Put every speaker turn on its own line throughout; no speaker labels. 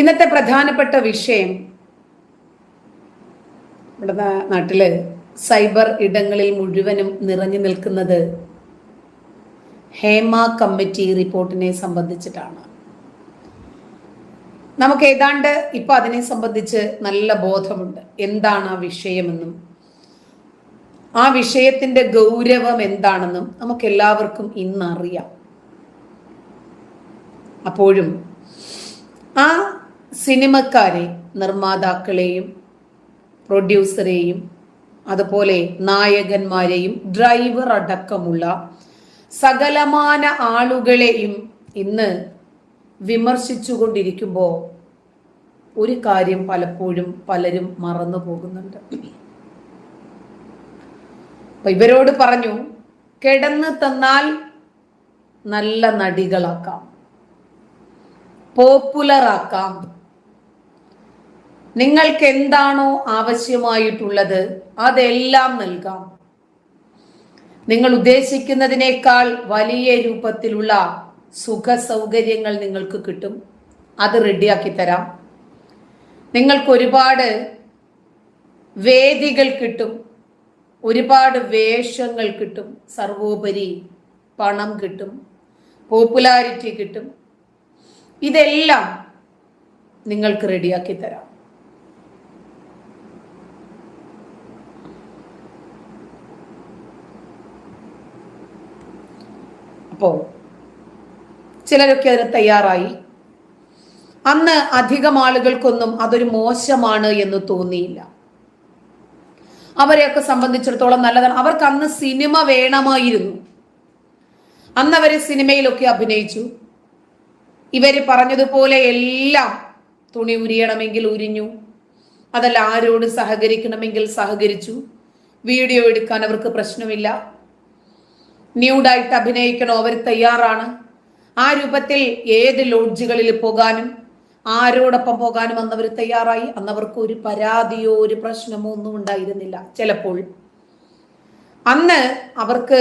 ഇന്നത്തെ പ്രധാനപ്പെട്ട വിഷയം ഇവിടെ നാട്ടിൽ സൈബർ ഇടങ്ങളിൽ മുഴുവനും നിറഞ്ഞു നിൽക്കുന്നത് ഹേമ കമ്മിറ്റി റിപ്പോർട്ടിനെ സംബന്ധിച്ചിട്ടാണ്. നമുക്ക് ഏതാണ്ട് ഇപ്പൊ അതിനെ സംബന്ധിച്ച് നല്ല ബോധമുണ്ട്. എന്താണ് ആ വിഷയമെന്നും ആ വിഷയത്തിന്റെ ഗൗരവം എന്താണെന്നും നമുക്ക് എല്ലാവർക്കും ഇന്നറിയാം. അപ്പോഴും ആ സിനിമക്കാരെ നിർമ്മാതാക്കളെയും പ്രൊഡ്യൂസറെയും അതുപോലെ നായകന്മാരെയും ഡ്രൈവർ അടക്കമുള്ള സകലമാന ആളുകളെയും ഇന്ന് വിമർശിച്ചുകൊണ്ടിരിക്കുമ്പോൾ ഒരു കാര്യം പലപ്പോഴും പലരും മറന്നു പോകുന്നുണ്ട്. അപ്പൊ ഇവരോട് പറഞ്ഞു കിടന്ന് തന്നാൽ നല്ല നടികളാക്കാം പോപ്പുലർ ആക്കാം നിങ്ങൾക്ക് എന്താണോ ആവശ്യമായിട്ടുള്ളത് അതെല്ലാം നൽകാം. നിങ്ങൾ ഉദ്ദേശിക്കുന്നതിനേക്കാൾ വലിയ രൂപത്തിലുള്ള സുഖ സൗകര്യങ്ങൾ നിങ്ങൾക്ക് കിട്ടും. അത് റെഡിയാക്കി തരാം. നിങ്ങൾക്ക് ഒരുപാട് വേദികൾ കിട്ടും. ഒരുപാട് വേഷങ്ങൾ കിട്ടും. സർവോപരി പണം കിട്ടും. പോപ്പുലാരിറ്റി കിട്ടും. ഇതെല്ലാം നിങ്ങൾക്ക് റെഡിയാക്കി തരാം. അപ്പോൾ ചിലരൊക്കെ അതിന് തയ്യാറായി. അന്ന് അധികം ആളുകൾക്കൊന്നും അതൊരു മോശമാണ് എന്ന് തോന്നിയില്ല. അവരെയൊക്കെ സംബന്ധിച്ചിടത്തോളം നല്ലതാണ്. അവർക്ക് അന്ന് സിനിമ വേണമായിരുന്നു. അന്ന് അവർ സിനിമയിലൊക്കെ അഭിനയിച്ചു. ഇവർ പറഞ്ഞതുപോലെ എല്ലാം തുണി ഉരിയണമെങ്കിൽ ഉരിഞ്ഞു അതല്ല ആരോട് സഹകരിക്കണമെങ്കിൽ സഹകരിച്ചു. വീഡിയോ എടുക്കാൻ അവർക്ക് പ്രശ്നമില്ല. ന്യൂഡായിട്ട് അഭിനയിക്കണോ? അവർ തയ്യാറാണ്. ആ രൂപത്തിൽ ഏത് ലോഡ്ജുകളിൽ പോകാനും ആരോടൊപ്പം പോകാനും അന്നവർ തയ്യാറായി. അന്നവർക്ക് ഒരു പരാതിയോ ഒരു പ്രശ്നമോ ഒന്നും ഉണ്ടായിരുന്നില്ല ചിലപ്പോൾ. അന്ന് അവർക്ക്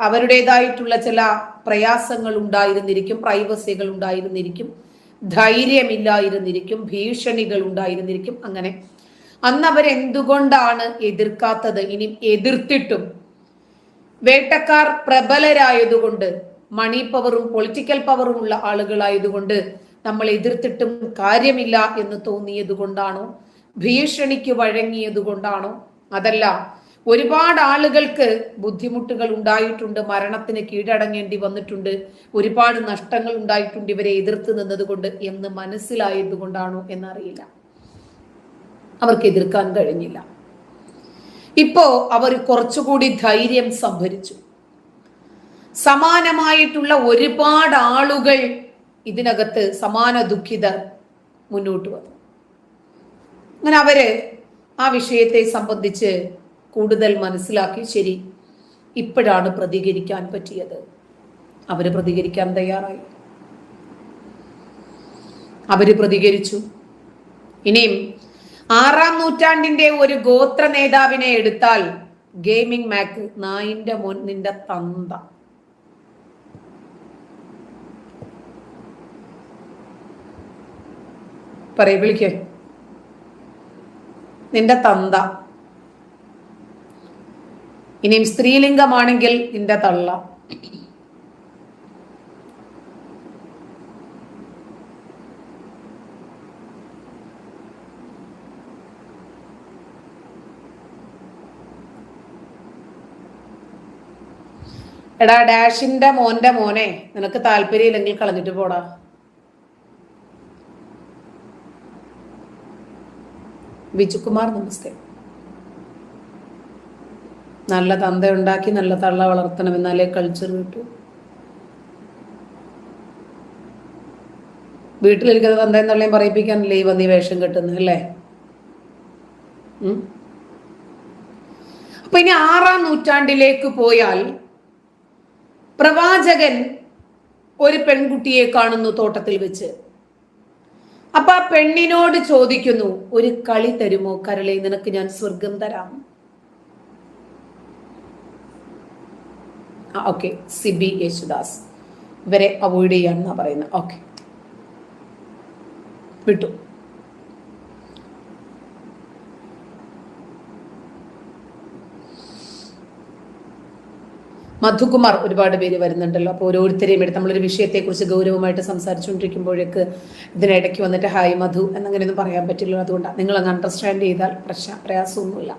അവരുടേതായിട്ടുള്ള ചില പ്രയാസങ്ങൾ ഉണ്ടായിരുന്നിരിക്കും പ്രൈവസികൾ ഉണ്ടായിരുന്നിരിക്കും ധൈര്യമില്ലായിരുന്നിരിക്കും ഭീഷണികൾ ഉണ്ടായിരുന്നിരിക്കും അങ്ങനെ. അന്ന് അവരെന്തുകൊണ്ടാണ് എതിർക്കാത്തത്? ഇനി എതിർത്തിട്ടും വേട്ടക്കാർ പ്രബലരായതുകൊണ്ട് മണി പവറും പൊളിറ്റിക്കൽ പവറും ഉള്ള ആളുകളായതുകൊണ്ട് നമ്മൾ എതിർത്തിട്ടും കാര്യമില്ല എന്ന് തോന്നിയത് കൊണ്ടാണോ ഭീഷണിക്ക് വഴങ്ങിയത് കൊണ്ടാണോ അതല്ല ഒരുപാട് ആളുകൾക്ക് ബുദ്ധിമുട്ടുകൾ ഉണ്ടായിട്ടുണ്ട് മരണത്തിന് കീഴടങ്ങേണ്ടി വന്നിട്ടുണ്ട് ഒരുപാട് നഷ്ടങ്ങൾ ഉണ്ടായിട്ടുണ്ട് ഇവരെ എതിർത്ത് നിന്നതുകൊണ്ട് എന്ന് മനസ്സിലായത് കൊണ്ടാണോ എന്നറിയില്ല. അവർക്ക് എതിർക്കാൻ കഴിഞ്ഞില്ല. ഇപ്പോ അവർ കുറച്ചുകൂടി ധൈര്യം സംഭരിച്ചു. സമാനമായിട്ടുള്ള ഒരുപാട് ആളുകൾ ഇതിനകത്ത് സമാന ദുഃഖിതർ മുന്നോട്ട് വന്നു. അങ്ങനെ അവർ ആ വിഷയത്തെ സംബന്ധിച്ച് കൂടുതൽ മനസ്സിലാക്കി ശരി ഇപ്പോഴാണ് പ്രതികരിക്കാൻ പറ്റിയത്. അവർ പ്രതികരിക്കാൻ തയ്യാറായി. അവർ പ്രതികരിച്ചു. ഇനിയും ആറാം നൂറ്റാണ്ടിന്റെ ഒരു ഗോത്ര നേതാവിനെ എടുത്താൽ ഗെയിമിംഗ് മാക്ക് നായിന്റെ മോൻ നിന്റെ തന്ത. പറയ വിളിക്കേ. നിന്റെ തന്ത. ഇനിയും സ്ത്രീലിംഗമാണെങ്കിൽ നിന്റെ തള്ള. എടാ ഡാഷിന്റെ മോന്റെ മോനെ നിനക്ക് താല്പര്യമില്ലെങ്കിൽ കളഞ്ഞിട്ട് പോടാ. വിജുകുമാർ നമസ്തേ. നല്ല തന്ത ഉണ്ടാക്കി നല്ല തള്ള വളർത്തണം എന്നാലേ കൾച്ചർ കിട്ടൂ. വീട്ടിലിരിക്കുന്ന തന്ത എന്നുള്ള പറയിപ്പിക്കാനല്ലേ ഈ വന്നീ വേഷം കിട്ടുന്നത് അല്ലേ? അപ്പൊ ഇനി ആറാം നൂറ്റാണ്ടിലേക്ക് പോയാൽ പ്രവാചകൻ ഒരു പെൺകുട്ടിയെ കാണുന്നു തോട്ടത്തിൽ വെച്ച്. അപ്പൊ ആ പെണ്ണിനോട് ചോദിക്കുന്നു ഒരു കളി തരുമോ? കരളെ നിനക്ക് ഞാൻ സ്വർഗം തരാം. ഓക്കെ. സിബി യേശുദാസ്. ഇവരെ അവോയ്ഡ് ചെയ്യാന്നാ പറയുന്നത് ഓക്കെ. വിട്ടു. മധുകുമാർ ഒരുപാട് പേര് വരുന്നുണ്ടല്ലോ. അപ്പോൾ ഓരോരുത്തരെയും എടുത്ത് നമ്മളൊരു വിഷയത്തെക്കുറിച്ച് ഗൗരവമായിട്ട് സംസാരിച്ചുകൊണ്ടിരിക്കുമ്പോഴേക്ക് ഇതിനിടയ്ക്ക് വന്നിട്ട് ഹായ് മധു എന്നങ്ങനെയൊന്നും പറയാൻ പറ്റില്ല അതുകൊണ്ടാണ് നിങ്ങൾ അണ്ടർസ്റ്റാൻഡ് ചെയ്താൽ പ്രശ്ന പ്രയാസമൊന്നുമില്ല.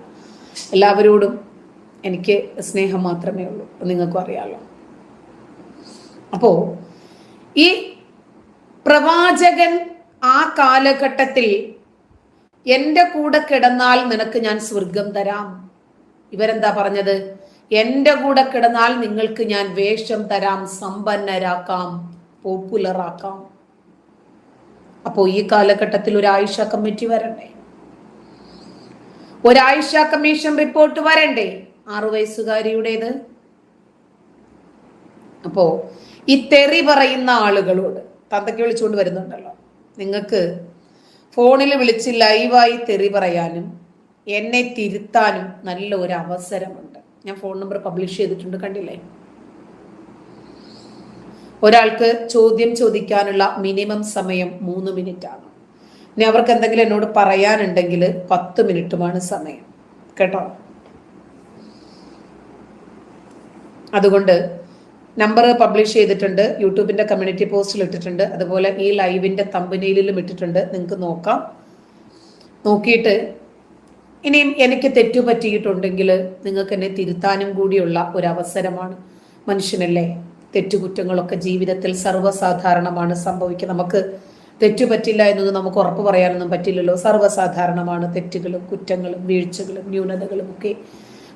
എല്ലാവരോടും എനിക്ക് സ്നേഹം മാത്രമേ ഉള്ളൂ. നിങ്ങൾക്കും അറിയാമല്ലോ അപ്പോൾ ഈ പ്രവാചകൻ ആ കാലഘട്ടത്തിൽ എന്റെ കൂടെ കിടന്നാൽ നിനക്ക് ഞാൻ സ്വർഗം തരാം. ഇവരെന്താ പറഞ്ഞത്? എന്റെ കൂടെ കിടന്നാൽ നിങ്ങൾക്ക് ഞാൻ വേഷം തരാം സമ്പന്നരാക്കാം പോപ്പുലറാക്കാം. അപ്പോൾ ഈ കാലഘട്ടത്തിൽ ഒരു ആയിഷ കമ്മിറ്റി വരണ്ടേ? ഒരായിഷ കമ്മീഷൻ റിപ്പോർട്ട് വരണ്ടേ? ആറു വയസ്സുകാരിയുടേത്. അപ്പോ ഈ തെറി പറയുന്ന ആളുകളോട് തന്തയ്ക്ക് വിളിച്ചുകൊണ്ട് വരുന്നുണ്ടല്ലോ നിങ്ങൾക്ക് ഫോണിൽ വിളിച്ച് ലൈവായി തെറി പറയാനും എന്നെ തിരുത്താനും നല്ല ഒരു അവസരമുണ്ട്. ഞാൻ ഫോൺ നമ്പർ പബ്ലിഷ് ചെയ്തിട്ടുണ്ട് കണ്ടില്ലേ? ഒരാൾക്ക് ചോദ്യം ചോദിക്കാനുള്ള മിനിമം സമയം മൂന്ന് മിനിറ്റ് ആണ് ഇനി അവർക്ക് എന്തെങ്കിലും എന്നോട് പറയാനുണ്ടെങ്കിൽ പത്ത് മിനിറ്റുമാണ് സമയം. കേട്ടോ? അതുകൊണ്ട് നമ്പർ പബ്ലിഷ് ചെയ്തിട്ടുണ്ട് യൂട്യൂബിന്റെ കമ്മ്യൂണിറ്റി പോസ്റ്റിൽ ഇട്ടിട്ടുണ്ട് അതുപോലെ ഈ ലൈവിന്റെ തമ്പനയിലും ഇട്ടിട്ടുണ്ട് നിങ്ങൾക്ക് നോക്കാം. നോക്കിയിട്ട് ഇനിയും എനിക്ക് തെറ്റു പറ്റിയിട്ടുണ്ടെങ്കിൽ നിങ്ങൾക്ക് എന്നെ തിരുത്താനും കൂടിയുള്ള ഒരു അവസരമാണ് മനുഷ്യനല്ലേ? തെറ്റുകുറ്റങ്ങളൊക്കെ ജീവിതത്തിൽ സർവസാധാരണമാണ് സംഭവിക്കുക. നമുക്ക് തെറ്റു പറ്റില്ല എന്നൊന്നും നമുക്ക് ഉറപ്പ് പറയാനൊന്നും പറ്റില്ലല്ലോ. സർവസാധാരണമാണ് തെറ്റുകളും കുറ്റങ്ങളും വീഴ്ചകളും ന്യൂനതകളും ഒക്കെ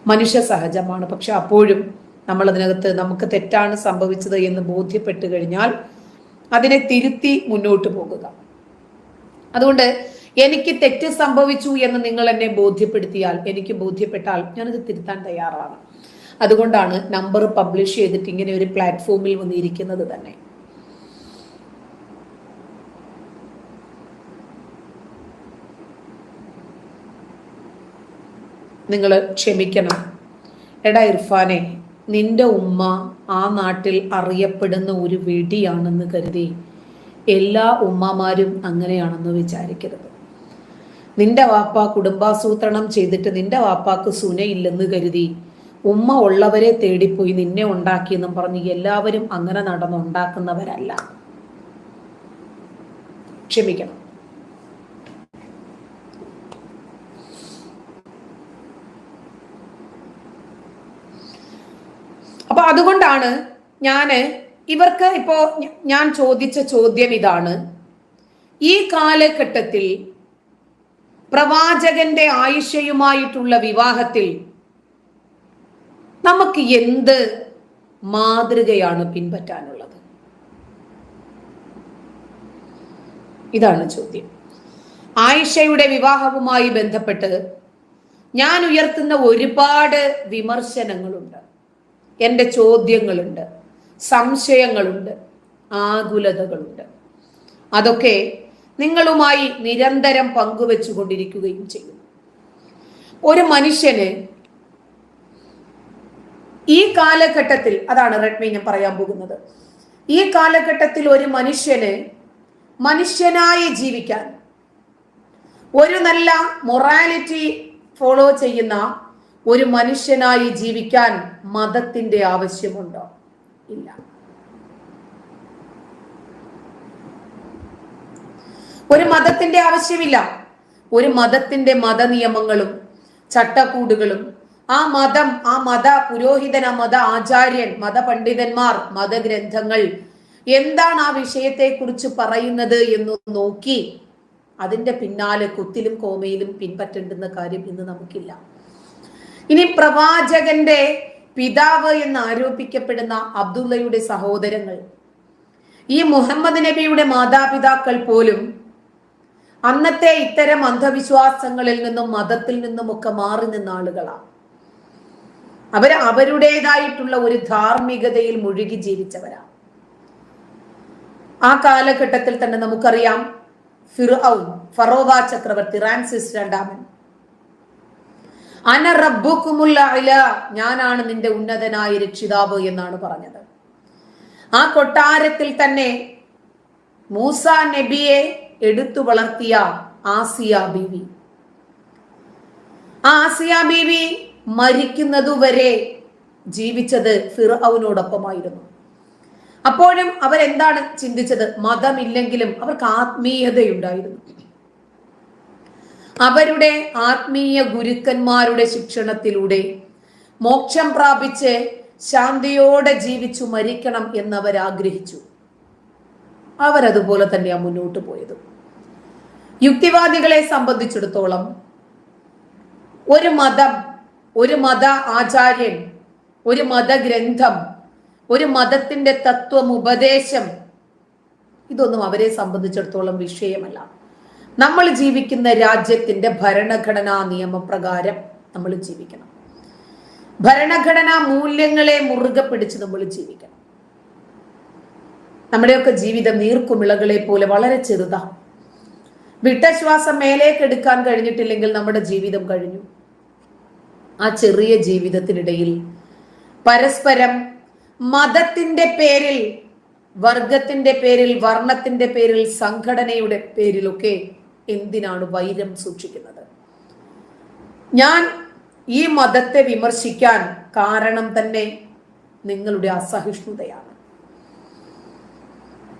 മനുഷ്യ സഹജമാണ്. പക്ഷെ അപ്പോഴും നമ്മൾ അതിനകത്ത് നമുക്ക് തെറ്റാണ് സംഭവിച്ചത് എന്ന് ബോധ്യപ്പെട്ടു കഴിഞ്ഞാൽ അതിനെ തിരുത്തി മുന്നോട്ട് പോകുക. അതുകൊണ്ട് എനിക്ക് തെറ്റ് സംഭവിച്ചു എന്ന് നിങ്ങൾ എന്നെ ബോധ്യപ്പെടുത്തിയാൽ എനിക്ക് ബോധ്യപ്പെട്ടാൽ ഞാനത് തിരുത്താൻ തയ്യാറാണ്. അതുകൊണ്ടാണ് നമ്പർ പബ്ലിഷ് ചെയ്തിട്ട് ഇങ്ങനെ ഒരു പ്ലാറ്റ്ഫോമിൽ വന്നിരിക്കുന്നത് തന്നെ. നിങ്ങൾ ക്ഷമിക്കണം. എടാ ഇർഫാനെ നിന്റെ ഉമ്മ ആ നാട്ടിൽ അറിയപ്പെടുന്ന ഒരു വെടിയാണെന്ന് കരുതി എല്ലാ ഉമ്മമാരും അങ്ങനെയാണെന്ന് വിചാരിക്കരുത്. നിന്റെ വാപ്പ കുടുംബാസൂത്രണം ചെയ്തിട്ട് നിന്റെ വാപ്പാക്ക് സുനയില്ലെന്ന് കരുതി. ഉമ്മ ഉള്ളവരെ തേടിപ്പോയി നിന്നെ ഉണ്ടാക്കിയെന്നും പറഞ്ഞ് എല്ലാവരും അങ്ങനെ നടന്നുണ്ടാക്കുന്നവരല്ല ക്ഷമിക്കണം. അപ്പൊ അതുകൊണ്ടാണ് ഞാൻ ഇവർക്ക് ഇപ്പോ ഞാൻ ചോദിച്ച ചോദ്യം ഇതാണ്. ഈ കാലഘട്ടത്തിൽ പ്രവാചകന്റെ ആയിഷയുമായിട്ടുള്ള വിവാഹത്തിൽ നമുക്ക് എന്ത് മാതൃകയാണ് പിൻപറ്റാനുള്ളത്? ഇതാണ് ചോദ്യം. ആയിഷയുടെ വിവാഹവുമായി ബന്ധപ്പെട്ട് ഞാൻ ഉയർത്തുന്ന ഒരുപാട് വിമർശനങ്ങളുണ്ട്. എന്റെ ചോദ്യങ്ങളുണ്ട്. സംശയങ്ങളുണ്ട്. ആകുലതകളുണ്ട്. അതൊക്കെ നിങ്ങളുമായി നിരന്തരം പങ്കുവെച്ചുകൊണ്ടിരിക്കുകയും ചെയ്യും. ഒരു മനുഷ്യന് ഈ കാലഘട്ടത്തിൽ അതാണ് റെഡ്മി ഞാൻ പറയാൻ പോകുന്നത്. ഈ കാലഘട്ടത്തിൽ ഒരു മനുഷ്യന് മനുഷ്യനായി ജീവിക്കാൻ ഒരു നല്ല മൊറാലിറ്റി ഫോളോ ചെയ്യുന്ന ഒരു മനുഷ്യനായി ജീവിക്കാൻ മതത്തിന്റെ ആവശ്യമുണ്ടോ? ഇല്ല. ഒരു മതത്തിന്റെ ആവശ്യമില്ല. ഒരു മതത്തിന്റെ മത നിയമങ്ങളും ചട്ടക്കൂടുകളും ആ മതം ആ മത പുരോഹിതൻ ആ മത ആചാര്യൻ മതപണ്ഡിതന്മാർ മതഗ്രന്ഥങ്ങൾ എന്താണ് ആ വിഷയത്തെ കുറിച്ച് പറയുന്നത് എന്ന് നോക്കി അതിന്റെ പിന്നാലെ കുത്തിലും കോമയിലും പിൻപറ്റേണ്ടുന്ന കാര്യം ഇന്ന് നമുക്കില്ല. ഇനി പ്രവാചകന്റെ പിതാവ് എന്ന് ആരോപിക്കപ്പെടുന്ന അബ്ദുള്ളയുടെ സഹോദരങ്ങൾ. ഈ മുഹമ്മദ് നബിയുടെ മാതാപിതാക്കൾ പോലും അന്നത്തെ ഇത്തരം അന്ധവിശ്വാസങ്ങളിൽ നിന്നും മതത്തിൽ നിന്നും ഒക്കെ മാറി നിന്ന ആളുകളാണ്. അവർ അവരുടേതായിട്ടുള്ള ഒരു ധാർമ്മികതയിൽ മുഴുകി ജീവിച്ചവരാണ്. ആ കാലഘട്ടത്തിൽ തന്നെ നമുക്കറിയാം ഫിർഔൻ ഫറോവ ചക്രവർത്തി റാൻസിസ് രണ്ടാമൻ. അന റബ്ബുക്കുമുള്ള അല ഞാനാണ് നിന്റെ ഉന്നതനായ രക്ഷിതാവ് എന്നാണ് പറഞ്ഞത്. ആ കൊട്ടാരത്തിൽ തന്നെ മൂസ നബിയെ എടുത്തു വളർത്തിയ ആസിയ ബീവി. ആ ആസിയ ബീവി മരിക്കുന്നതുവരെ ജീവിച്ചത് ഫിറൌനോടൊപ്പമായിരുന്നു അപ്പോഴും അവരെന്താണ് ചിന്തിച്ചത്? മതമില്ലെങ്കിലും അവർക്ക് ആത്മീയതയുണ്ടായിരുന്നു. അവരുടെ ആത്മീയ ഗുരുക്കന്മാരുടെ ശിക്ഷണത്തിലൂടെ മോക്ഷം പ്രാപിച്ച് ശാന്തിയോടെ ജീവിച്ചു മരിക്കണം എന്നവർ ആഗ്രഹിച്ചു അവരതുപോലെ തന്നെയാണ് മുന്നോട്ട് പോയത്. യുക്തിവാദികളെ സംബന്ധിച്ചിടത്തോളം ഒരു മതം ഒരു മത ആചാര്യൻ ഒരു മതഗ്രന്ഥം ഒരു മതത്തിന്റെ തത്വം ഉപദേശം ഇതൊന്നും അവരെ സംബന്ധിച്ചിടത്തോളം വിഷയമല്ല. നമ്മൾ ജീവിക്കുന്ന രാജ്യത്തിന്റെ ഭരണഘടനാ നിയമപ്രകാരം നമ്മൾ ജീവിക്കണം. ഭരണഘടനാ മൂല്യങ്ങളെ മുറുകെ പിടിച്ച് നമ്മൾ ജീവിക്കണം. നമ്മുടെയൊക്കെ ജീവിതം നീർക്കുമിളകളെ പോലെ വളരെ ചെറുതാ വിട്ടശ്വാസം മേലേക്ക് എടുക്കാൻ കഴിഞ്ഞിട്ടില്ലെങ്കിൽ നമ്മുടെ ജീവിതം കഴിഞ്ഞു. ആ ചെറിയ ജീവിതത്തിനിടയിൽ പരസ്പരം മതത്തിന്റെ പേരിൽ വർഗത്തിന്റെ പേരിൽ വർണത്തിന്റെ പേരിൽ സംഘടനയുടെ പേരിലൊക്കെ എന്തിനാണ് വൈരം സൂക്ഷിക്കുന്നത്? ഞാൻ ഈ മതത്തെ വിമർശിക്കാൻ കാരണം തന്നെ നിങ്ങളുടെ അസഹിഷ്ണുതയാണ്.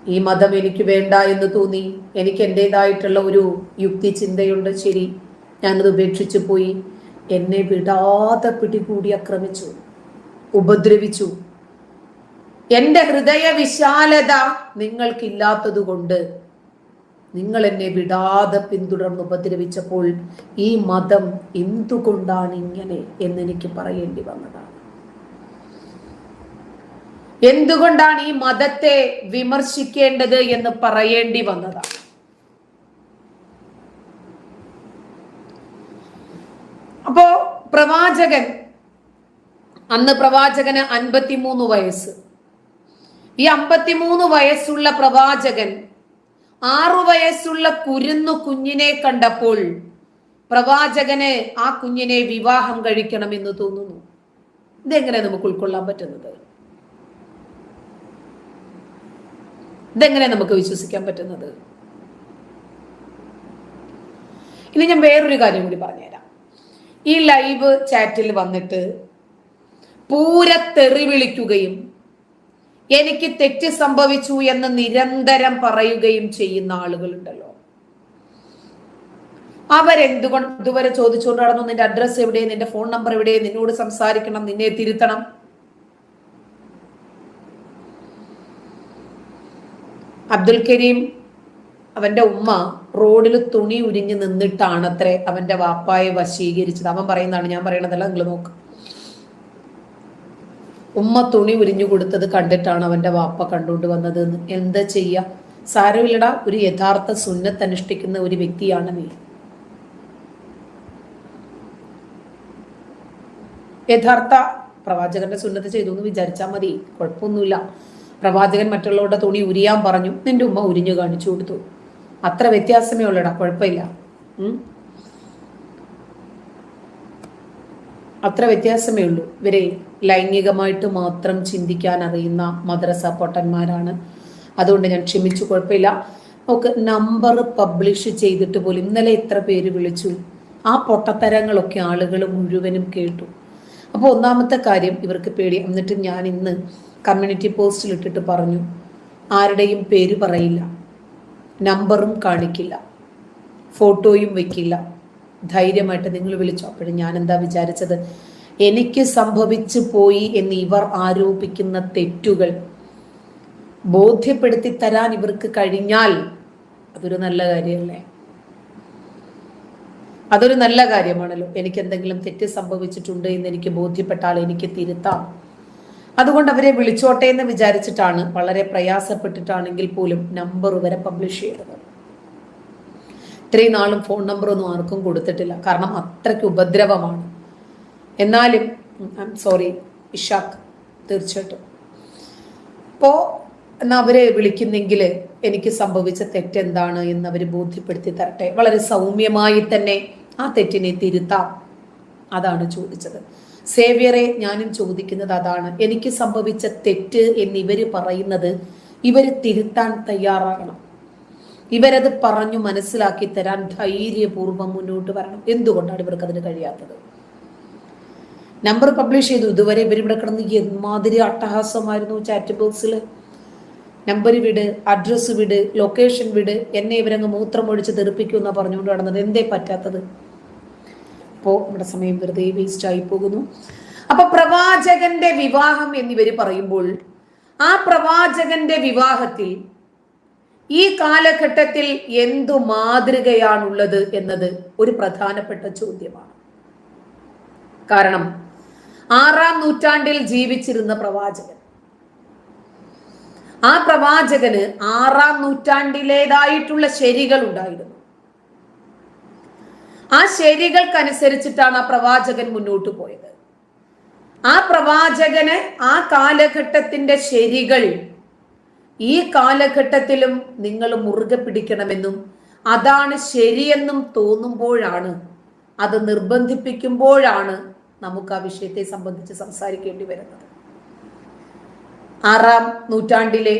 ഈ മതം എനിക്ക് വേണ്ട എന്ന് തോന്നി. എനിക്ക് എന്റെതായിട്ടുള്ള ഒരു യുക്തി ചിന്തയുണ്ട് ശരി. ഞാനത് ഉപേക്ഷിച്ചു പോയി. എന്നെ വിടാതെ പിടികൂടി ആക്രമിച്ചു. ഉപദ്രവിച്ചു. എന്റെ ഹൃദയ വിശാലത നിങ്ങൾക്കില്ലാത്തത് കൊണ്ട് നിങ്ങൾ എന്നെ വിടാതെ പിന്തുടർന്ന് ഉപദ്രവിച്ചപ്പോൾ ഈ മതം എന്തുകൊണ്ടാണ് ഇങ്ങനെ എന്നെനിക്ക് പറയേണ്ടി വന്നതാണ്. എന്തുകൊണ്ടാണ് ഈ മതത്തെ വിമർശിക്കേണ്ടത് എന്ന് പറയേണ്ടി വന്നതാണ് അപ്പോ പ്രവാചകൻ അന്ന് പ്രവാചകന് അൻപത്തിമൂന്ന് വയസ്സ്. ഈ അമ്പത്തിമൂന്ന് വയസ്സുള്ള പ്രവാചകൻ ആറു വയസ്സുള്ള കുരുന്നു കുഞ്ഞിനെ കണ്ടപ്പോൾ പ്രവാചകന് ആ കുഞ്ഞിനെ വിവാഹം കഴിക്കണമെന്ന് തോന്നുന്നു. ഇതെങ്ങനെ നമുക്ക് ഉൾക്കൊള്ളാൻ പറ്റുന്നത്? ഇതെങ്ങനെ നമുക്ക് വിശ്വസിക്കാൻ പറ്റുന്നത്? ഇനി ഞാൻ വേറൊരു കാര്യം കൂടി പറഞ്ഞുതരാം. ഈ ലൈവ് ചാറ്റിൽ വന്നിട്ട് പൂര തെറി വിളിക്കുകയും എനിക്ക് തെറ്റ് സംഭവിച്ചു എന്ന് നിരന്തരം പറയുകയും ചെയ്യുന്ന ആളുകളുണ്ടല്ലോ. അവരെന്തുകൊണ്ട് ഇതുവരെ ചോദിച്ചുകൊണ്ട് നടന്നു നിന്റെ അഡ്രസ് എവിടെ നിന്റെ ഫോൺ നമ്പർ എവിടെ നിന്നോട് സംസാരിക്കണം നിന്നെ തിരുത്തണം? അബ്ദുൽ കരീം അവന്റെ ഉമ്മ റോഡിൽ തുണി ഉരിഞ്ഞ് നിന്നിട്ടാണ് അത്രേ അവന്റെ വാപ്പായെ വശീകരിച്ചത്. അവൻ പറയുന്നതാണ് ഞാൻ പറയണതല്ല നിങ്ങൾ നോക്ക്. ഉമ്മ തുണി ഉരിഞ്ഞു കൊടുത്തത് കണ്ടിട്ടാണ് അവന്റെ വാപ്പ കണ്ടുകൊണ്ട് വന്നത് എന്ന് എന്താ ചെയ്യുക സാരമില്ലടാ ഒരു യഥാർത്ഥ സുന്നത്ത് അനുഷ്ഠിക്കുന്ന ഒരു വ്യക്തിയാണ് നീ. യഥാർത്ഥ പ്രവാചകന്റെ സുന്നത്ത് ചെയ്തു എന്ന് വിചാരിച്ചാൽ മതി. കുഴപ്പമൊന്നുമില്ല. പ്രവാചകൻ മറ്റുള്ളവരുടെ തുണി ഉരിയാൻ പറഞ്ഞു നിന്റെ ഉമ്മ ഉരിഞ്ഞു കാണിച്ചു കൊടുത്തു. അത്ര വ്യത്യാസമേ ഉള്ളടാ കുഴപ്പമില്ല. അത്ര വ്യത്യാസമേ ഉള്ളൂ. ഇവരെ ലൈംഗികമായിട്ട് മാത്രം ചിന്തിക്കാൻ അറിയുന്ന മദ്രസ പൊട്ടന്മാരാണ്. അതുകൊണ്ട് ഞാൻ ക്ഷമിച്ചു കുഴപ്പമില്ല. നമുക്ക് നമ്പർ പബ്ലിഷ് ചെയ്തിട്ട് പോലും ഇന്നലെ എത്ര പേര് വിളിച്ചു? ആ പൊട്ടത്തരങ്ങളൊക്കെ ആളുകൾ മുഴുവനും കേട്ടു. അപ്പോൾ ഒന്നാമത്തെ കാര്യം ഇവർക്ക് പേടി. എന്നിട്ട് ഞാൻ ഇന്ന് കമ്മ്യൂണിറ്റി പോസ്റ്റിൽ ഇട്ടിട്ട് പറഞ്ഞു. ആരുടെയും പേര് പറയില്ല. നമ്പറും കാണിക്കില്ല. ഫോട്ടോയും വയ്ക്കില്ല ധൈര്യമായിട്ട് നിങ്ങൾ വിളിച്ചു. അപ്പോഴും ഞാൻ എന്താ വിചാരിച്ചത്? എനിക്ക് സംഭവിച്ചു പോയി എന്ന് ഇവർ ആരോപിക്കുന്ന തെറ്റുകൾ ബോധ്യപ്പെടുത്തി തരാൻ ഇവർക്ക് കഴിഞ്ഞാൽ അതൊരു നല്ല കാര്യമല്ലേ? അതൊരു നല്ല കാര്യമാണല്ലോ. എനിക്ക് എന്തെങ്കിലും തെറ്റ് സംഭവിച്ചിട്ടുണ്ട് എന്ന് എനിക്ക് ബോധ്യപ്പെട്ടാൽ എനിക്ക് തിരുത്താം. അതുകൊണ്ട് അവരെ വിളിച്ചോട്ടെ എന്ന് വിചാരിച്ചിട്ടാണ് വളരെ പ്രയാസപ്പെട്ടിട്ടാണെങ്കിൽ പോലും നമ്പർ വരെ പബ്ലിഷ് ചെയ്തത്. ഇത്രയും നാളും ഫോൺ നമ്പർ ഒന്നും ആർക്കും കൊടുത്തിട്ടില്ല. കാരണം അത്രയ്ക്ക് ഉപദ്രവമാണ്. എന്നാലും ഐ എം സോറി ഇഷാഖ് തീർച്ചയായിട്ടും. അപ്പോൾ എന്നാൽ അവരെ വിളിക്കുന്നെങ്കിൽ എനിക്ക് സംഭവിച്ച തെറ്റെന്താണ് എന്ന് അവർ ബോധ്യപ്പെടുത്തി തരട്ടെ. വളരെ സൗമ്യമായി തന്നെ ആ തെറ്റിനെ തിരുത്താം. അതാണ് ചോദിച്ചത്. സേവ്യറെ ഞാനും ചോദിക്കുന്നത് അതാണ്. എനിക്ക് സംഭവിച്ച തെറ്റ് എന്നിവർ പറയുന്നത് ഇവർ തിരുത്താൻ തയ്യാറാകണം. ഇവരത് പറഞ്ഞു മനസ്സിലാക്കി തരാൻ ധൈര്യപൂർവം മുന്നോട്ട് വരണം. എന്തുകൊണ്ടാണ് ഇവർക്ക് അതിന് കഴിയാത്തത്? നമ്പർ പബ്ലിഷ് ചെയ്തു. ഇതുവരെ ഇവർ ഇവിടെ കിടന്ന് എന്മാതിരി അട്ടഹാസമായിരുന്നു ചാറ്റ് ബോക്സിൽ നമ്പർ വിട് അഡ്രസ്സ് വിട് ലൊക്കേഷൻ വിട് എന്നെ ഇവരങ്ങ് മൂത്രം ഒഴിച്ച് തെറിപ്പിക്കുമെന്നാണ് പറഞ്ഞുകൊണ്ട് നടന്നത്. എന്തേ പറ്റാത്തത്? അപ്പോൾ നമ്മുടെ സമയം വെറുതെ വേസ്റ്റ് ആയി പോകുന്നു. അപ്പൊ പ്രവാചകന്റെ വിവാഹം എന്നിവർ പറയുമ്പോൾ ആ പ്രവാചകന്റെ വിവാഹത്തിൽ ഈ കാലഘട്ടത്തിൽ എന്തു മാതൃകയാണുള്ളത് എന്നത് ഒരു പ്രധാനപ്പെട്ട ചോദ്യമാണ്. കാരണം ആറാം നൂറ്റാണ്ടിൽ ജീവിച്ചിരുന്ന പ്രവാചകൻ ആ പ്രവാചകന് ആറാം നൂറ്റാണ്ടിലേതായിട്ടുള്ള ശരികൾ ഉണ്ടായിരുന്നു ആ ശരികൾക്കനുസരിച്ചിട്ടാണ് ആ പ്രവാചകൻ മുന്നോട്ട് പോയത്. ആ പ്രവാചകന് ആ കാലഘട്ടത്തിന്റെ ശരികൾ ഈ കാലഘട്ടത്തിലും നിങ്ങൾ മുറുകെ പിടിക്കണമെന്നും അതാണ് ശരിയെന്നും തോന്നുമ്പോഴാണ് അത് നിർബന്ധിപ്പിക്കുമ്പോഴാണ് നമുക്ക് ആ വിഷയത്തെ സംബന്ധിച്ച് സംസാരിക്കേണ്ടി വരുന്നത്. ആറാം നൂറ്റാണ്ടിലെ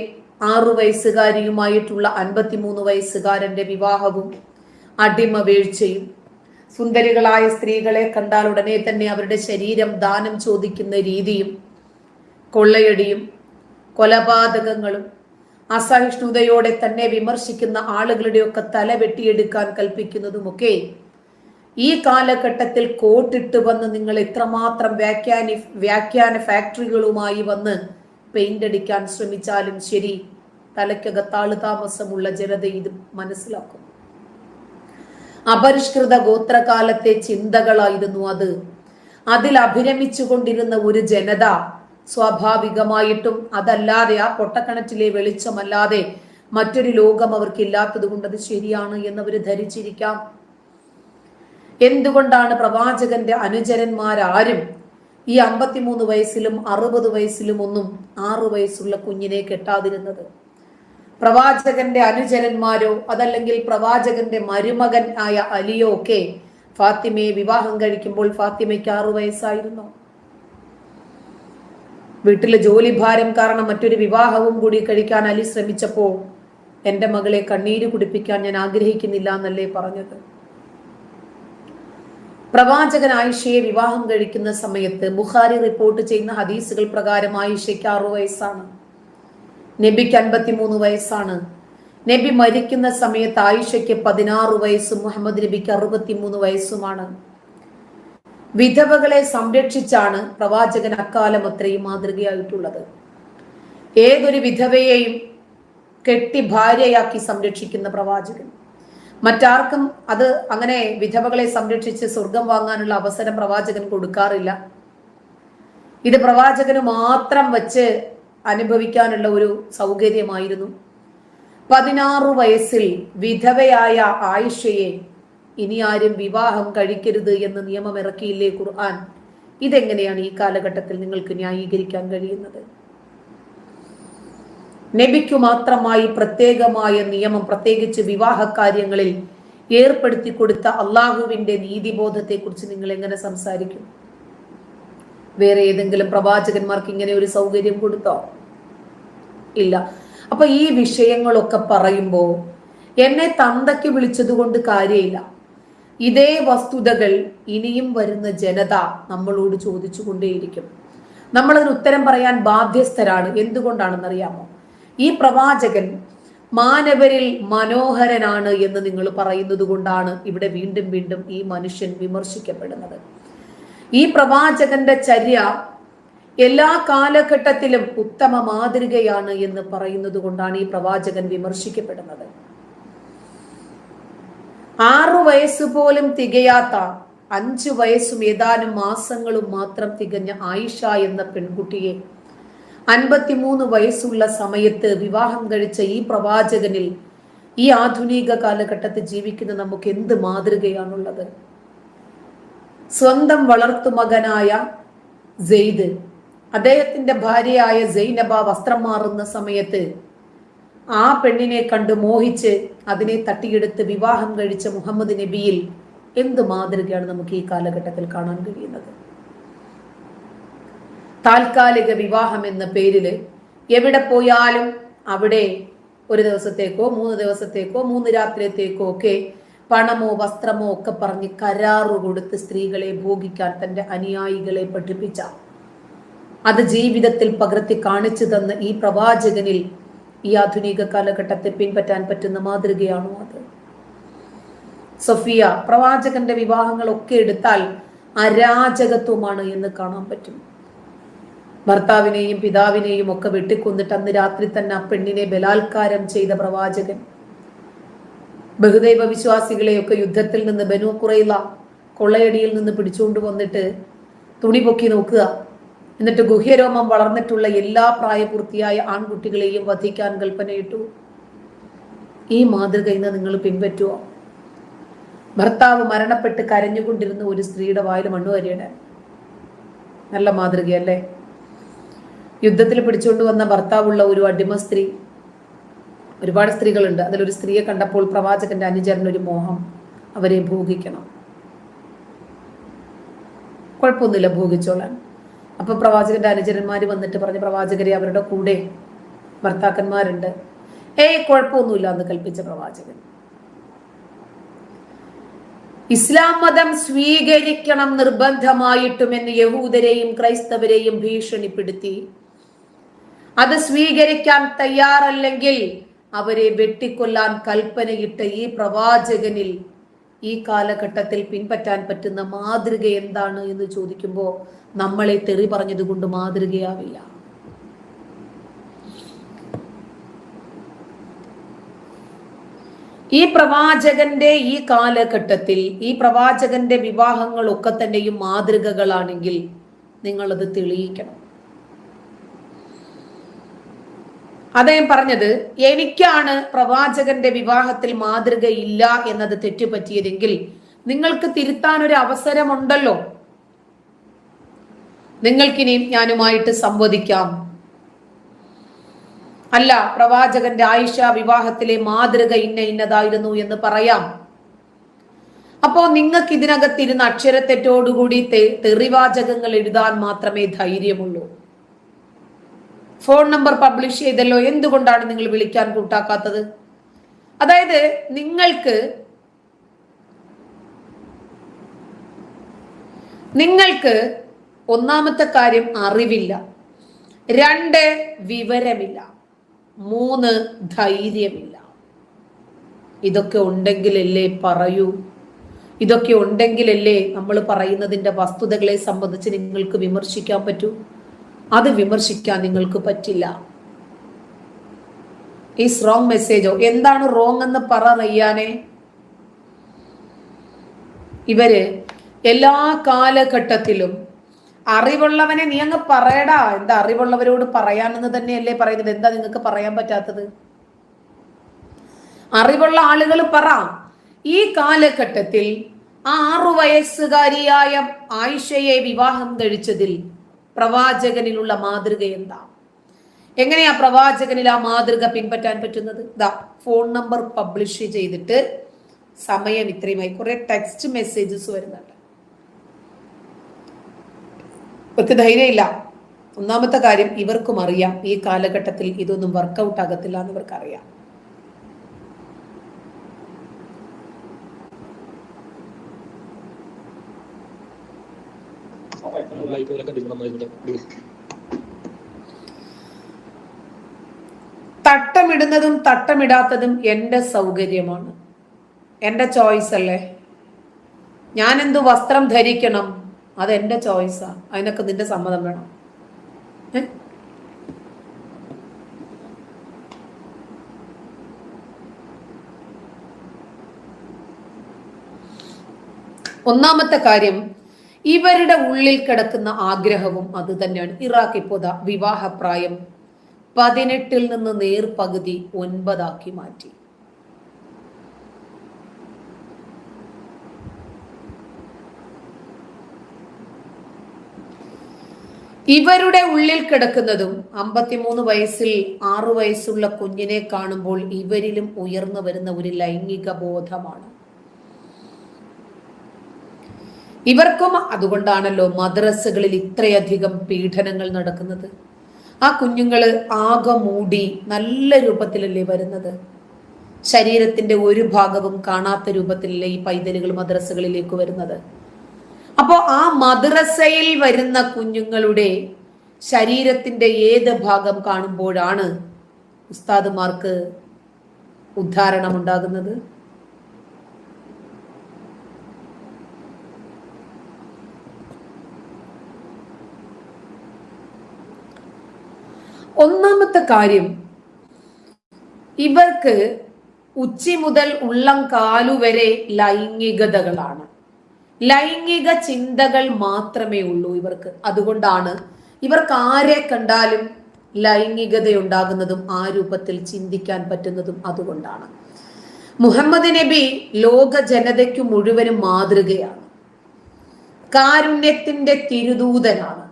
ആറു വയസ്സുകാരിയുമായിട്ടുള്ള അൻപത്തിമൂന്ന് വയസ്സുകാരന്റെ വിവാഹവും അടിമ വീഴ്ചയും സുന്ദരികളായ സ്ത്രീകളെ കണ്ടാൽ ഉടനെ തന്നെ അവരുടെ ശരീരം ദാനം ചോദിക്കുന്ന രീതിയും കൊള്ളയടിയും കൊലപാതകങ്ങളും അസഹിഷ്ണുതയോടെ തന്നെ വിമർശിക്കുന്ന ആളുകളുടെയൊക്കെ തല വെട്ടിയെടുക്കാൻ കൽപ്പിക്കുന്നതുമൊക്കെ ഈ കാലഘട്ടത്തിൽ കോട്ടിട്ട് വന്ന് നിങ്ങൾ എത്രമാത്രം വ്യാഖ്യാനി വ്യാഖ്യാന ഫാക്ടറികളുമായി വന്ന് പെയിന്റ് അടിക്കാൻ ശ്രമിച്ചാലും ശരി തലയ്ക്കകത്താളു താമസമുള്ള ജനത ഇത് മനസ്സിലാക്കും അപരിഷ്കൃത ഗോത്രകാലത്തെ ചിന്തകളായിരുന്നു അത്. അതിൽ അഭിരമിച്ചു കൊണ്ടിരുന്ന ഒരു ജനത സ്വാഭാവികമായിട്ടും അതല്ലാതെ ആ പൊട്ടക്കണറ്റിലെ വെളിച്ചമല്ലാതെ മറ്റൊരു ലോകം അവർക്കില്ലാത്തത് കൊണ്ട് അത് ശരിയാണ് എന്നവർ ധരിച്ചിരിക്കാം. എന്തുകൊണ്ടാണ് പ്രവാചകന്റെ അനുചരന്മാരാരും ഈ അമ്പത്തിമൂന്ന് വയസ്സിലും അറുപത് വയസ്സിലും ഒന്നും ആറു വയസ്സുള്ള കുഞ്ഞിനെ കെട്ടാതിരുന്നത്? പ്രവാചകന്റെ അനുചരന്മാരോ അതല്ലെങ്കിൽ പ്രവാചകന്റെ മരുമകൻ ആയ അലിയോ ഒക്കെ ഫാത്തിമയെ വിവാഹം കഴിക്കുമ്പോൾ ഫാത്തിമയ്ക്ക് ആറു വയസ്സായിരുന്നു. വീട്ടിലെ ജോലിഭാരം കാരണം മറ്റൊരു വിവാഹവും കൂടി കഴിക്കാൻ അലി ശ്രമിച്ചപ്പോൾ എന്റെ മകളെ കണ്ണീര് കുടിപ്പിക്കാൻ ഞാൻ ആഗ്രഹിക്കുന്നില്ല എന്നല്ലേ പറഞ്ഞത്. പ്രവാചകൻ ആയിഷയെ വിവാഹം കഴിക്കുന്ന സമയത്ത് ബുഖാരി റിപ്പോർട്ട് ചെയ്യുന്ന ഹദീസുകൾ പ്രകാരം ആയിഷയ്ക്ക് ആറു വയസ്സാണ്. നബിക്ക് അൻപത്തിമൂന്ന് വയസ്സാണ്. നബി മരിക്കുന്ന സമയത്ത് ആയിഷയ്ക്ക് പതിനാറ് വയസ്സും മുഹമ്മദ് നബിക്ക് അറുപത്തിമൂന്ന് വയസ്സുമാണ്. വിധവകളെ സംരക്ഷിച്ചാണ് പ്രവാചകൻ അക്കാലം അത്രയും മാതൃകയായിട്ടുള്ളത്. ഏതൊരു വിധവയെയും കെട്ടി ഭാര്യയാക്കി സംരക്ഷിക്കുന്ന പ്രവാചകൻ. മറ്റാർക്കും അത് അങ്ങനെ വിധവകളെ സംരക്ഷിച്ച് സ്വർഗം വാങ്ങാനുള്ള അവസരം പ്രവാചകൻ കൊടുക്കാറില്ല. ഇത് പ്രവാചകന് മാത്രം വച്ച് അനുഭവിക്കാനുള്ള ഒരു സൗകര്യമായിരുന്നു. പതിനാറ് വയസ്സിൽ വിധവയായ ആയിഷയെ ഇനി ആരും വിവാഹം കഴിക്കരുത് എന്ന് നിയമം ഇറക്കിയില്ലേ ഖുർആൻ? ഇതെങ്ങനെയാണ് ഈ കാലഘട്ടത്തിൽ നിങ്ങൾക്ക് ന്യായീകരിക്കാൻ കഴിയുന്നത്? നബിക്കു മാത്രമായി പ്രത്യേകമായ നിയമം പ്രത്യേകിച്ച് വിവാഹ കാര്യങ്ങളിൽ ഏർപ്പെടുത്തി കൊടുത്ത അള്ളാഹുവിന്റെ നീതിബോധത്തെക്കുറിച്ച് നിങ്ങൾ എങ്ങനെ സംസാരിക്കും? വേറെ ഏതെങ്കിലും പ്രവാചകന്മാർക്ക് ഇങ്ങനെ ഒരു സൗകര്യം കൊടുത്തോ? ഇല്ല. അപ്പൊ ഈ വിഷയങ്ങളൊക്കെ പറയുമ്പോൾ എന്നെ തന്തയ്ക്ക് വിളിച്ചത് കൊണ്ട് കാര്യമില്ല ഇതേ വസ്തുതകൾ ഇനിയും വരുന്ന ജനത നമ്മളോട് ചോദിച്ചു കൊണ്ടേയിരിക്കും നമ്മളതിന് ഉത്തരം പറയാൻ ബാധ്യസ്ഥരാണ്. എന്തുകൊണ്ടാണെന്നറിയാമോ? ഈ പ്രവാചകൻ മാനവരിൽ മനോഹരനാണ് എന്ന് നിങ്ങൾ പറയുന്നത് കൊണ്ടാണ് ഇവിടെ വീണ്ടും വീണ്ടും ഈ മനുഷ്യൻ വിമർശിക്കപ്പെടുന്നത്. ഈ പ്രവാചകന്റെ ചര്യ എല്ലാ കാലഘട്ടത്തിലും ഉത്തമ മാതൃകയാണ് എന്ന് പറയുന്നത് കൊണ്ടാണ് ഈ പ്രവാചകൻ വിമർശിക്കപ്പെടുന്നത്. ആറു വയസ്സ് പോലും തികയാത്ത അഞ്ചു വയസ്സും ഏതാനും മാസങ്ങളും മാത്രം തികഞ്ഞ ആയിഷ എന്ന പെൺകുട്ടിയെ അൻപത്തിമൂന്ന് വയസ്സുള്ള സമയത്ത് വിവാഹം കഴിച്ച ഈ പ്രവാചകനിൽ ഈ ആധുനിക കാലഘട്ടത്തിൽ ജീവിക്കുന്ന നമുക്ക് എന്ത് മാതൃകയാണുള്ളത്? സ്വന്തം വളർത്തുമകനായ സെയ്ദ്. അദ്ദേഹത്തിന്റെ ഭാര്യയായ സൈനബ വസ്ത്രം മാറുന്ന സമയത്ത് ആ പെണ്ണിനെ കണ്ട് മോഹിച്ച് അതിനെ തട്ടിയെടുത്ത് വിവാഹം കഴിച്ച മുഹമ്മദ് നബിയിൽ എന്ത് മാതൃകയാണ് നമുക്ക് ഈ കാലഘട്ടത്തിൽ കാണാൻ കഴിയുന്നത്? താൽക്കാലിക വിവാഹം എന്ന പേരിൽ എവിടെ പോയാലും അവിടെ ഒരു ദിവസത്തേക്കോ മൂന്ന് ദിവസത്തേക്കോ മൂന്ന് രാത്രിയത്തേക്കോ ഒക്കെ പണമോ വസ്ത്രമോ ഒക്കെ പറഞ്ഞ് കരാറു കൊടുത്ത് സ്ത്രീകളെ ഭോഗിക്കാൻ തന്റെ അനുയായികളെ പഠിപ്പിച്ച. അത് ജീവിതത്തിൽ പകർത്തി കാണിച്ചു തന്ന ഈ പ്രവാചകനിൽ ഈ ആധുനിക കാലഘട്ടത്തെ പിൻപറ്റാൻ പറ്റുന്ന മാതൃകയാണോ അത്? സഫിയ പ്രവാചകന്റെ വിവാഹങ്ങളൊക്കെ എടുത്താൽ അരാജകത്വമാണ് എന്ന് കാണാൻ പറ്റും. ഭർത്താവിനെയും പിതാവിനെയും ഒക്കെ വെട്ടിക്കൊന്നിട്ട് അന്ന് രാത്രി തന്നെ ആ പെണ്ണിനെ ബലാത്കാരം ചെയ്ത പ്രവാചകൻ. ബഹുദൈവ വിശ്വാസികളെയൊക്കെ യുദ്ധത്തിൽ നിന്ന് ബനു കുറയില്ല കൊള്ളയടിയിൽ നിന്ന് പിടിച്ചുകൊണ്ട് വന്നിട്ട് തുണി പൊക്കി നോക്കുക. എന്നിട്ട് ഗുഹ്യരോമം വളർന്നിട്ടുള്ള എല്ലാ പ്രായപൂർത്തിയായ ആൺകുട്ടികളെയും വധിക്കാൻ കൽപ്പനയിട്ടു. ഈ മാതൃക ഇന്ന് നിങ്ങൾ പിൻപറ്റുമോ ഭർത്താവ് മരണപ്പെട്ട് കരഞ്ഞുകൊണ്ടിരുന്ന ഒരു സ്ത്രീയുടെ വായിൽ മണ്ണുവരിയുടെ നല്ല മാതൃകയല്ലേ? യുദ്ധത്തിൽ പിടിച്ചുകൊണ്ട് വന്ന ഭർത്താവുള്ള ഒരു അടിമ സ്ത്രീ ഒരുപാട് സ്ത്രീകളുണ്ട്. അതിലൊരു സ്ത്രീയെ കണ്ടപ്പോൾ പ്രവാചകന്റെ അനുചരൻ ഒരു മോഹം അവരെ ഭോഗിക്കണം. കുഴപ്പമൊന്നുമില്ല ഭോഗിച്ചോളാൻ. അപ്പൊ പ്രവാചകന്റെ അനുചരന്മാർ വന്നിട്ട് പറഞ്ഞ പ്രവാചകരെ അവരുടെ കൂടെ ഭർത്താക്കന്മാരുണ്ട്. ഏയ് കുഴപ്പമൊന്നുമില്ല എന്ന് കൽപ്പിച്ച പ്രവാചകൻ. ഇസ്ലാം മതം സ്വീകരിക്കണം നിർബന്ധമായിട്ടും എന്ന് യഹൂദരെയും ക്രൈസ്തവരെയും ഭീഷണിപ്പെടുത്തി. അത് സ്വീകരിക്കാൻ തയ്യാറല്ലെങ്കിൽ അവരെ വെട്ടിക്കൊല്ലാൻ കൽപ്പനയിട്ട ഈ പ്രവാചകനിൽ ഈ കാലഘട്ടത്തിൽ പിൻപറ്റാൻ പറ്റുന്ന മാതൃക എന്താണ് എന്ന് ചോദിക്കുമ്പോൾ നമ്മളെ തെറി പറഞ്ഞതുകൊണ്ട് മാതൃകയാവില്ല. ഈ പ്രവാചകന്റെ ഈ കാലഘട്ടത്തിൽ ഈ പ്രവാചകന്റെ വിവാഹങ്ങളൊക്കെ തന്നെയും മാതൃകകളാണെങ്കിൽ നിങ്ങളത് തെളിയിക്കണം. അദ്ദേഹം പറഞ്ഞത് എനിക്കാണ് പ്രവാചകന്റെ വിവാഹത്തിൽ മാതൃകയില്ല എന്നത് തെറ്റുപറ്റിയതെങ്കിൽ നിങ്ങൾക്ക് തിരുത്താൻ ഒരു അവസരമുണ്ടല്ലോ. നിങ്ങൾക്കിനിയും ഞാനുമായിട്ട് സംവദിക്കാം. അല്ല പ്രവാചകന്റെ ആയിഷ വിവാഹത്തിലെ മാതൃക ഇന്ന ഇന്നതായിരുന്നു എന്ന് പറയാം. അപ്പോ നിങ്ങൾക്ക് ഇതിനകത്തിരുന്ന് അക്ഷരത്തെറ്റോടുകൂടി തെറിവാചകങ്ങൾ എഴുതാൻ മാത്രമേ ധൈര്യമുള്ളൂ. ഫോൺ നമ്പർ പബ്ലിഷ് ചെയ്തല്ലോ എന്തുകൊണ്ടാണ് നിങ്ങൾ വിളിക്കാൻ കൂട്ടാക്കാത്തത്? അതായത് നിങ്ങൾക്ക് നിങ്ങൾക്ക് ഒന്നാമത്തെ കാര്യം അറിവില്ല രണ്ട് വിവരമില്ല മൂന്ന് ധൈര്യമില്ല. ഇതൊക്കെ ഉണ്ടെങ്കിലല്ലേ പറയൂ? ഇതൊക്കെ ഉണ്ടെങ്കിലല്ലേ നമ്മൾ പറയുന്നതിന്റെ വസ്തുതകളെ സംബന്ധിച്ച് നിങ്ങൾക്ക് വിമർശിക്കാൻ പറ്റൂ? അത് വിമർശിക്കാൻ നിങ്ങൾക്ക് പറ്റില്ല. ഈ റോങ് മെസ്സേജോ എന്താണ് റോങ് എന്ന് പറ റയ്യാനെ. ഇവർ എല്ലാ കാലഘട്ടത്തിലും അറിവുള്ളവനെ നീ അങ്ങ് പറയടാ. എന്താ അറിവുള്ളവരോട് പറയാനെന്ന് തന്നെയല്ലേ പറയുന്നത്? എന്താ നിങ്ങൾക്ക് പറയാൻ പറ്റാത്തത്? അറിവുള്ള ആളുകൾ പറ. ഈ കാലഘട്ടത്തിൽ ആ ആറു വയസ്സുകാരിയായ ആയിഷയെ വിവാഹം കഴിച്ചതിൽ പ്രവാചകനിലുള്ള മാതൃക എന്താ? എങ്ങനെയാ പ്രവാചകനിൽ ആ മാതൃക പിൻപറ്റാൻ പറ്റുന്നത്? ഇതാ ഫോൺ നമ്പർ പബ്ലിഷ് ചെയ്തിട്ട് സമയം ഇത്രയുമായി. കുറെ ടെക്സ്റ്റ് മെസ്സേജസ് വരുന്നുണ്ട്. ഇവർക്ക് ധൈര്യമില്ല. ഒന്നാമത്തെ കാര്യം ഇവർക്കും അറിയാം. ഈ കാലഘട്ടത്തിൽ ഇതൊന്നും വർക്കൗട്ട് ആകത്തില്ല എന്ന് ഇവർക്ക് തട്ടമിടുന്നതും തട്ടമിടാത്തതും എന്റെ സൗകര്യമാണ്. എന്റെ ചോയ്സ് അല്ലേ? ഞാൻ എന്ത് വസ്ത്രം ധരിക്കണം? അത് എന്റെ ചോയ്സാ അതിനൊക്കെ നിന്റെ സമ്മതം വേണം. ഒന്നാമത്തെ കാര്യം ഇവരുടെ ഉള്ളിൽ കിടക്കുന്ന ആഗ്രഹവും അത് തന്നെയാണ്. ഇറാഖ് ഇപ്പോൾ വിവാഹപ്രായം പതിനെട്ടിൽ നിന്ന് നേർപകുതി ഒൻപതാക്കി മാറ്റി. ഇവരുടെ ഉള്ളിൽ കിടക്കുന്നതും അമ്പത്തിമൂന്ന് വയസ്സിൽ ആറു വയസ്സുള്ള കുഞ്ഞിനെ കാണുമ്പോൾ ഇവരിലും ഉയർന്നു വരുന്ന ഒരു ലൈംഗിക ബോധമാണ്. ഇവർക്കും അതുകൊണ്ടാണല്ലോ മദ്രസകളിൽ ഇത്രയധികം പീഡനങ്ങൾ നടക്കുന്നത്. ആ കുഞ്ഞുങ്ങൾ ആകെ മൂടി നല്ല രൂപത്തിലല്ലേ വരുന്നത്? ശരീരത്തിന്റെ ഒരു ഭാഗവും കാണാത്ത രൂപത്തിലല്ലേ ഈ പൈതലുകൾ മദ്രസകളിലേക്ക് വരുന്നത്? അപ്പോൾ ആ മദ്രസയിൽ വരുന്ന കുഞ്ഞുങ്ങളുടെ ശരീരത്തിന്റെ ഏത് ഭാഗം കാണുമ്പോഴാണ് ഉസ്താദുമാർക്ക് ഉദ്ധാരണം ഒന്നാമത്തെ കാര്യം ഇവർക്ക് ഉച്ചി മുതൽ ഉള്ളം കാലു വരെ ലൈംഗികതകളാണ്. ലൈംഗിക ചിന്തകൾ മാത്രമേ ഉള്ളൂ ഇവർക്ക്. അതുകൊണ്ടാണ് ഇവർക്ക് ആരെ കണ്ടാലും ലൈംഗികത ഉണ്ടാകുന്നതും ആ രൂപത്തിൽ ചിന്തിക്കാൻ പറ്റുന്നതും അതുകൊണ്ടാണ്. മുഹമ്മദ് നബി ലോക ജനതയ്ക്കു മുഴുവനും മാതൃകയാണ്. കാരുണ്യത്തിന്റെ തിരുദൂതനാണ്.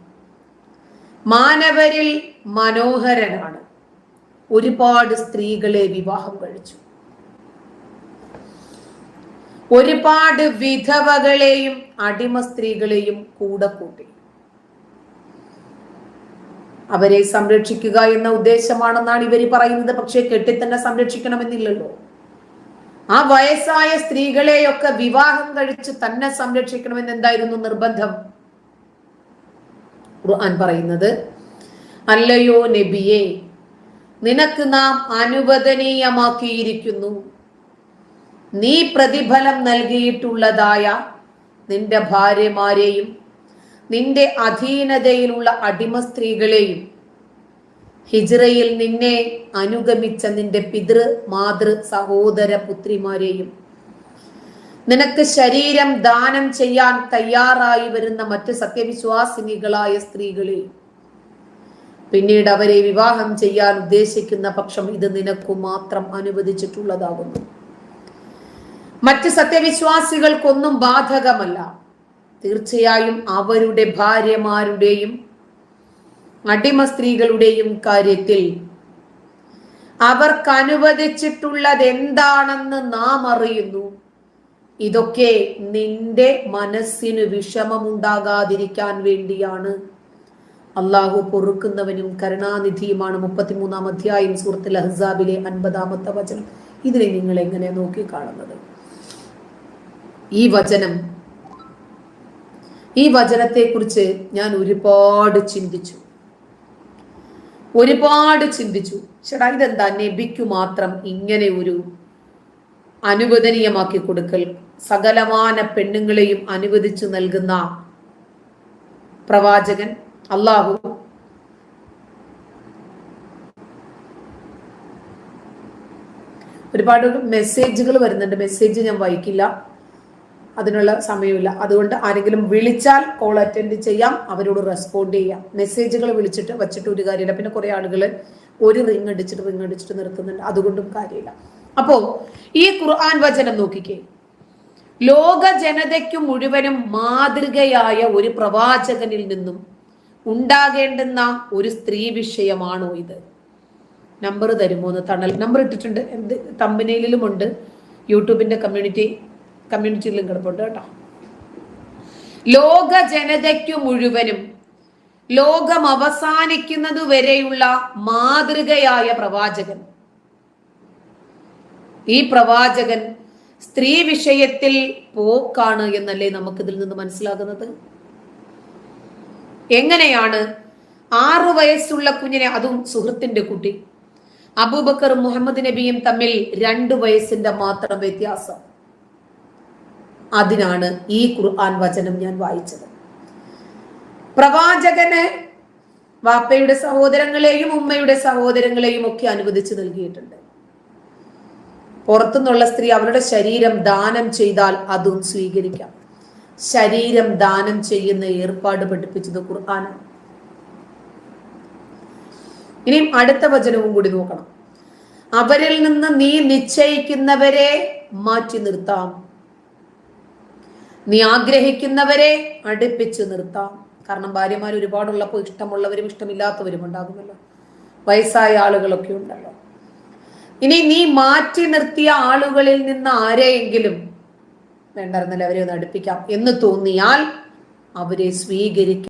മാനവരിൽ മനോഹരനാണ്. ഒരുപാട് സ്ത്രീകളെ വിവാഹം കഴിച്ചു. ഒരുപാട് വിധവകളെയും അടിമ സ്ത്രീകളെയും കൂടെ കൂട്ടി. അവരെ സംരക്ഷിക്കുക എന്ന ഉദ്ദേശമാണെന്നാണ് ഇവർ പറയുന്നത്. പക്ഷേ കെട്ടി തന്നെ സംരക്ഷിക്കണമെന്നില്ലല്ലോ. ആ വയസ്സായ സ്ത്രീകളെയൊക്കെ വിവാഹം കഴിച്ച് തന്നെ സംരക്ഷിക്കണമെന്ന് എന്തായിരുന്നു നിർബന്ധം? ഖുർആൻ പറയുന്നത് അല്ലയോ നബിയെ നിനക്ക് നാം അനുവദനീയമാക്കിയിരിക്കുന്നു. നീ പ്രതിഫലം നൽകിയിട്ടുള്ളതായ നിന്റെ ഭാര്യമാരെയും നിന്റെ അധീനതയിലുള്ള അടിമ സ്ത്രീകളെയും ഹിജ്റയിൽ നിന്നെ അനുഗമിച്ച നിന്റെ പിതൃ മാതൃ സഹോദര പുത്രിമാരെയും നിനക്ക് ശരീരം ദാനം ചെയ്യാൻ തയ്യാറായി വരുന്ന മറ്റ് സത്യവിശ്വാസിനികളായ സ്ത്രീകളെ പിന്നീട് അവരെ വിവാഹം ചെയ്യാൻ ഉദ്ദേശിക്കുന്ന പക്ഷം ഇത് നിനക്കു മാത്രം അനുവദിച്ചിട്ടുള്ളതാകുന്നു. മറ്റ് സത്യവിശ്വാസികൾക്കൊന്നും ബാധകമല്ല. തീർച്ചയായും അവരുടെ ഭാര്യമാരുടെയും അടിമ സ്ത്രീകളുടെയും കാര്യത്തിൽ അവർക്ക് അനുവദിച്ചിട്ടുള്ളത് എന്താണെന്ന് നാം അറിയുന്നു. ഇതൊക്കെ നിന്റെ മനസ്സിന് വിഷമമുണ്ടാകാതിരിക്കാൻ വേണ്ടിയാണ്. അള്ളാഹു പൊറുക്കുന്നവനും കരുണാനിധിയുമാണ് മുപ്പത്തിമൂന്നാം അധ്യായം സുഹൃത്തിൽ അഹ്സാബിലെ അൻപതാമത്തെ വചനം. ഇതിനെ നിങ്ങൾ എങ്ങനെ നോക്കി കാണുന്നത് ഈ വചനം ഈ വചനത്തെ കുറിച്ച് ഞാൻ ഒരുപാട് ചിന്തിച്ചു. ഒരുപാട് ചിന്തിച്ചു. ചേട്ടാ ഇതെന്താ? നബിക്കു മാത്രം ഇങ്ങനെ ഒരു അനുവദനീയമാക്കി കൊടുക്കൽ സകലമാന പെണ്ണുങ്ങളെയും അനുവദിച്ചു നൽകുന്ന പ്രവാചകൻ അള്ളാഹു ഒരുപാട് മെസ്സേജുകൾ വരുന്നുണ്ട്. മെസ്സേജ് ഞാൻ വായിക്കില്ല. അതിനുള്ള സമയമില്ല. അതുകൊണ്ട് ആരെങ്കിലും വിളിച്ചാൽ കോൾ അറ്റൻഡ് ചെയ്യാം. അവരോട് റെസ്പോണ്ട് ചെയ്യാം. മെസ്സേജുകൾ വിളിച്ചിട്ട് വച്ചിട്ട് ഒരു കാര്യമില്ല. പിന്നെ കുറെ ആളുകൾ ഒരു റിങ് അടിച്ചിട്ട് റിങ് അടിച്ചിട്ട് നിർത്തുന്നുണ്ട്. അതുകൊണ്ടും കാര്യമില്ല. അപ്പോ ഈ ഖുർആൻ വചനം നോക്കിക്കേ. ലോക ജനതയ്ക്ക് മുഴുവനും മാതൃകയായ ഒരു പ്രവാചകനിൽ നിന്നും ഉണ്ടാകേണ്ടുന്ന ഒരു സ്ത്രീ വിഷയമാണോ ഇത്? നമ്പർ തരുമോ എന്ന് തണൽ നമ്പർ ഇട്ടിട്ടുണ്ട്. എന്ത് തമ്പനയിലും ഉണ്ട് യൂട്യൂബിന്റെ കമ്മ്യൂണിറ്റി കമ്മ്യൂണിറ്റിയിലും കിടപ്പുണ്ട് കേട്ടോ. ലോക ജനതയ്ക്കു മുഴുവനും ലോകം അവസാനിക്കുന്നത് വരെയുള്ള മാതൃകയായ പ്രവാചകൻ. ഈ പ്രവാചകൻ സ്ത്രീ വിഷയത്തിൽ പോക്കാണ് എന്നല്ലേ നമുക്കിതിൽ നിന്ന് മനസ്സിലാകുന്നത്? എങ്ങനെയാണ് ആറു വയസ്സുള്ള കുഞ്ഞിനെ അതും സുഹൃത്തിന്റെ കുട്ടി അബൂബക്കർ മുഹമ്മദ് നബിയും തമ്മിൽ രണ്ടു വയസ്സിന്റെ മാത്രം വ്യത്യാസം. അതിനാണ് ഈ ഖുർആൻ വചനം ഞാൻ വായിച്ചത്. പ്രവാചകന് വാപ്പയുടെ സഹോദരങ്ങളെയും ഉമ്മയുടെ സഹോദരങ്ങളെയും ഒക്കെ അനുവദിച്ചു നൽകിയിട്ടുണ്ട്. പുറത്തുനിന്നുള്ള സ്ത്രീ അവരുടെ ശരീരം ദാനം ചെയ്താൽ അതും സ്വീകരിക്കാം. ശരീരം ദാനം ചെയ്യുന്ന ഏർപ്പാട് പഠിപ്പിച്ചത് ഖുർആനാണ്. ഇനിയും അടുത്ത വചനവും കൂടി നോക്കണം. അവരിൽ നിന്ന് നീ നിശ്ചയിക്കുന്നവരെ മാറ്റി നിർത്താം. നീ ആഗ്രഹിക്കുന്നവരെ അടുപ്പിച്ച് നിർത്താം. കാരണം ഭാര്യമാർ ഒരുപാടുള്ളപ്പോൾ ഇഷ്ടമുള്ളവരും ഇഷ്ടമില്ലാത്തവരും ഉണ്ടാകുമല്ലോ. വയസ്സായ ആളുകളൊക്കെ ഉണ്ടല്ലോ. ഇനി നീ മാറ്റി നിർത്തിയ ആളുകളിൽ നിന്ന് ആരെയെങ്കിലും വേണ്ടായിരുന്നല്ലോ അവരെ ഒന്ന് അടുപ്പിക്കാം എന്ന് തോന്നിയാൽ അവരെ സ്വീകരിക്കും